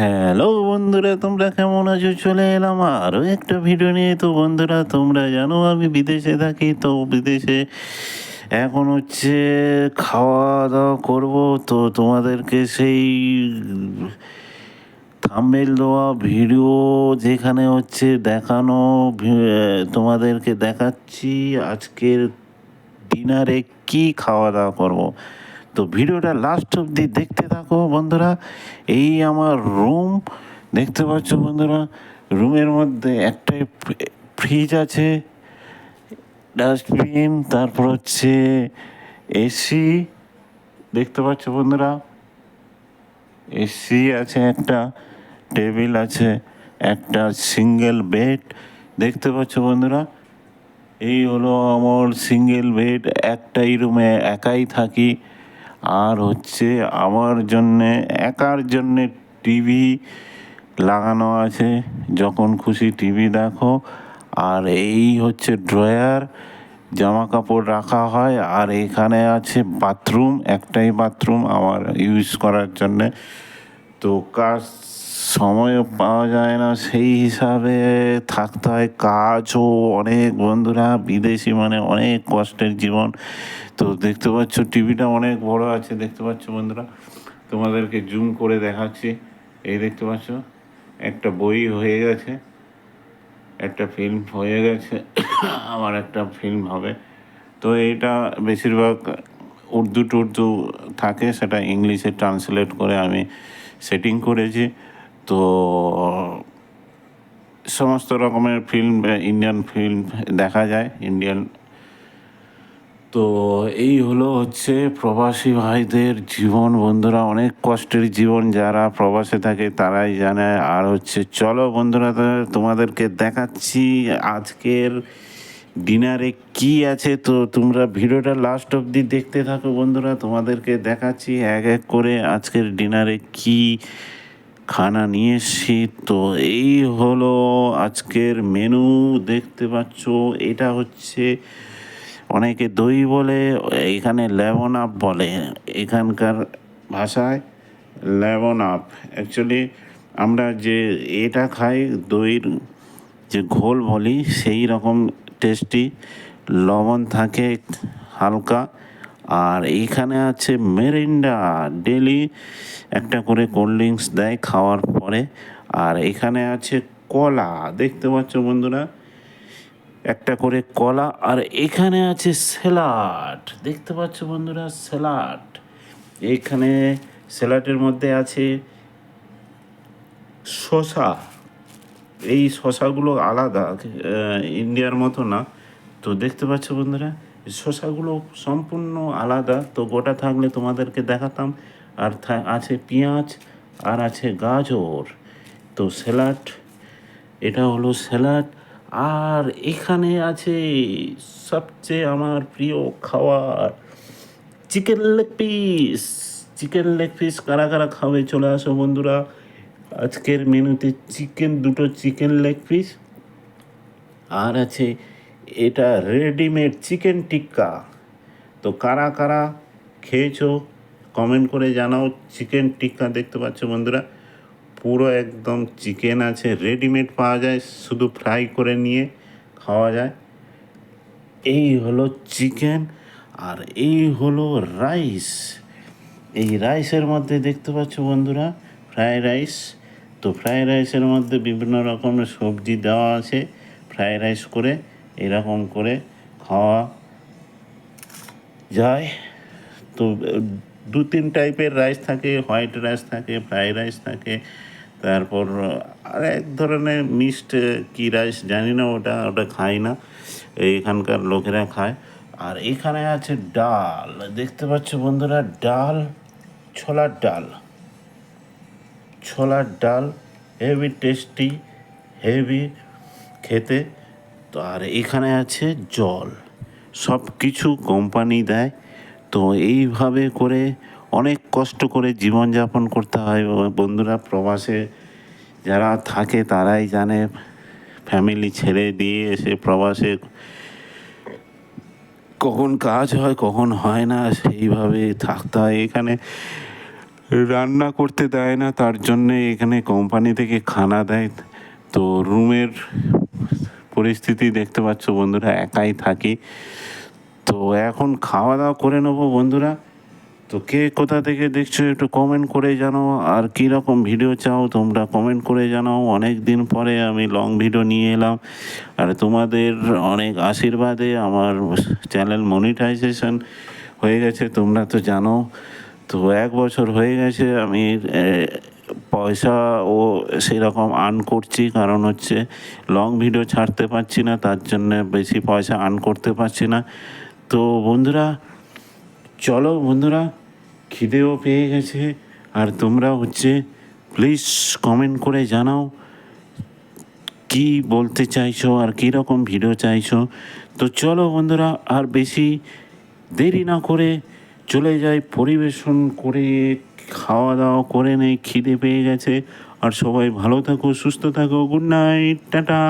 Hello বন্ধুরা, তোমরা কেমন আছো? চলে এলাম আরও একটা ভিডিও নিয়ে। তো বন্ধুরা, তোমরা জানো আমি বিদেশে থাকি, তো বিদেশে এখন হচ্ছে খাওয়া দাওয়া করব। তো তোমাদেরকে সেই থামেল দেওয়া ভিডিও যেখানে হচ্ছে দেখানো, তোমাদেরকে দেখাচ্ছি আজকের ডিনারে কি খাওয়া দাওয়া করব। তো ভিডিওটা লাস্ট অবধি দেখতে থাকো বন্ধুরা। এই আমার রুম দেখতে পাচ্ছ বন্ধুরা রুমের মধ্যে একটাই ফ্রিজ আছে ডাস্টবিন তারপর হচ্ছে এসি দেখতে পাচ্ছ বন্ধুরা? এসি আছে একটা টেবিল আছে, একটা সিঙ্গেল বেড দেখতে পাচ্ছ বন্ধুরা? এই হলো আমার সিঙ্গেল বেড একটাই রুমে একাই থাকি। আর হচ্ছে আমার জন্যে, একার জন্যে টিভি লাগানো আছে। যখন খুশি টিভি দেখো। আর এই হচ্ছে ড্রয়ার জামা কাপড় রাখা হয়। আর এখানে আছে বাথরুম, একটাই বাথরুম আমার ইউজ করার জন্যে। তো কাজ সময়ও পাওয়া যায় না। সেই হিসাবে থাকতে হয় কাজও অনেক বন্ধুরা, বিদেশি মানে অনেক কষ্টের জীবন। তো দেখতে পাচ্ছ, টিভিটা অনেক বড় আছে, দেখতে পাচ্ছ বন্ধুরা। তোমাদেরকে জুম করে দেখাচ্ছি। এই দেখতে পাচ্ছ, একটা বই হয়ে গেছে, একটা ফিল্ম হয়ে গেছে আমার একটা ফিল্ম হবে। তো এইটা বেশিরভাগ উর্দু টুর্দু থাকে, সেটা ইংলিশে ট্রান্সলেট করে আমি সেটিং করেছি। তো, সমস্ত রকমের ফিল্ম ইন্ডিয়ান ফিল্ম দেখা যায় ইন্ডিয়ান তো, এই হলো হচ্ছে প্রবাসী ভাইদের জীবন। বন্ধুরা, অনেক কষ্টের জীবন যারা প্রবাসে থাকে, তারাই জানে। আর হচ্ছে, চলো বন্ধুরা তোমাদেরকে দেখাচ্ছি আজকের ডিনারে কি আছে। তো, তোমরা ভিডিওটা লাস্ট অবধি দেখতে থাকো বন্ধুরা, তোমাদেরকে দেখাচ্ছি এক এক করে আজকের ডিনারে কি খানা নিয়ে এসছি। তো এই হলো আজকের মেনু দেখতে পাচ্ছ, এটা হচ্ছে অনেকে দই বলে, এখানে লেমন আপ বলে। এখানকার ভাষায় লেমন আপ। অ্যাকচুয়ালি আমরা যে এটা খাই দইয়ের যে ঘোল বলি, সেই রকম টেস্টি লবণ থাকে হালকা। আর এইখানে আছে মেরিন্ডা। ডেলি একটা করে কোল্ড ড্রিঙ্কস দেয় খাওয়ার পরে। আর এখানে আছে কলা। দেখতে পাচ্ছ বন্ধুরা? একটা করে কলা। আর এখানে আছে স্যালাড। দেখতে পাচ্ছ বন্ধুরা? স্যালাড। এখানে স্যালাডের মধ্যে আছে শসা। এই শসাগুলো আলাদা ইন্ডিয়ার মতো না। তো দেখতে পাচ্ছ বন্ধুরা? এই শসাগুলো সম্পূর্ণ আলাদা। তো গোটা থাকলে তোমাদেরকে দেখাতাম। আর আছে পেঁয়াজ আর আছে গাজর। তো স্যালাড, এটা হলো স্যালাড। আর এখানে আছে সবচেয়ে আমার প্রিয় খাবার chicken leg piece. Chicken leg piece কারা কারা খাবে চলে আসো বন্ধুরা। আজকের মেনুতে চিকেন, দুটো চিকেন লেগ পিস। আর আছে এটা রেডিমেড চিকেন টিক্কা তো কারা কারা খেয়েছো কমেন্ট করে জানাও চিকেন টিক্কা দেখতে পাচ্ছ বন্ধুরা। পুরো একদম চিকেন আছে রেডিমেড পাওয়া যায়, শুধু ফ্রাই করে নিয়ে খাওয়া যায়। এই হলো চিকেন আর এই হলো রাইস এই রাইসের মধ্যে দেখতে পাচ্ছ বন্ধুরা ফ্রাইড রাইস তো ফ্রাইড রাইসের মধ্যে বিভিন্ন রকমের সবজি দেওয়া আছে ফ্রাইড রাইস করে। এরকম করে খাওয়া যায়। তো, দু তিন টাইপের রাইস থাকে হোয়াইট রাইস থাকে ফ্রাইড রাইস থাকে, তারপর আর এক ধরনের মিক্সড কী রাইস জানি না ওটা ওটা খাই না, এখানকার লোকেরা খায়। আর এখানে আছে ডাল, দেখতে পাচ্ছ বন্ধুরা, ডাল, ছোলার ডাল। ছোলার ডাল হেভি টেস্টি হেভি খেতে। তো আর এখানে আছে জল। সব কিছু কোম্পানি দেয়। তো এইভাবে করে অনেক কষ্ট করে জীবনযাপন করতে হয়। বন্ধুরা, প্রবাসে যারা থাকে তারাই জানে ফ্যামিলি ছেড়ে দিয়ে এসে প্রবাসে কখন কাজ হয়, কখন হয় না, সেইভাবে থাকতে হয়। এখানে রান্না করতে দেয় না, তার জন্যে এখানে কোম্পানি থেকে খানা দেয়। তো রুমের পরিস্থিতি দেখতে পাচ্ছ বন্ধুরা, একাই থাকি। তো এখন খাওয়া দাওয়া করে নেব বন্ধুরা। তো কে কোথা থেকে দেখছ একটু কমেন্ট করে জানাও। আর কী রকম ভিডিও চাও তোমরা কমেন্ট করে জানাও। অনেক দিন পরে আমি লং ভিডিও নিয়ে এলাম। আর তোমাদের অনেক আশীর্বাদে আমার চ্যানেল মনিটাইজেশন হয়ে গেছে, তোমরা তো জানো। তো এক বছর হয়ে গেছে আমি পয়সা ও সেরকম আর্ন করছি, কারণ হচ্ছে লং ভিডিও ছাড়তে পারছি না, তার জন্য বেশি পয়সা আর্ন করতে পারছি না। তো বন্ধুরা, চলো বন্ধুরা, খিদেও পেয়ে গেছে, আর তোমরা হচ্ছে প্লিজ কমেন্ট করে জানাও কি বলতে চাইছো আর কী রকম ভিডিও চাইছো। তো চলো বন্ধুরা, আর বেশি দেরি না করে চলে যাই পরিবেশন করে খাওয়া দাওয়া করে নেই খিদে পেয়ে গেছে। আর সবাই ভালো থাকো, সুস্থ থাকো গুড নাইট টাটা।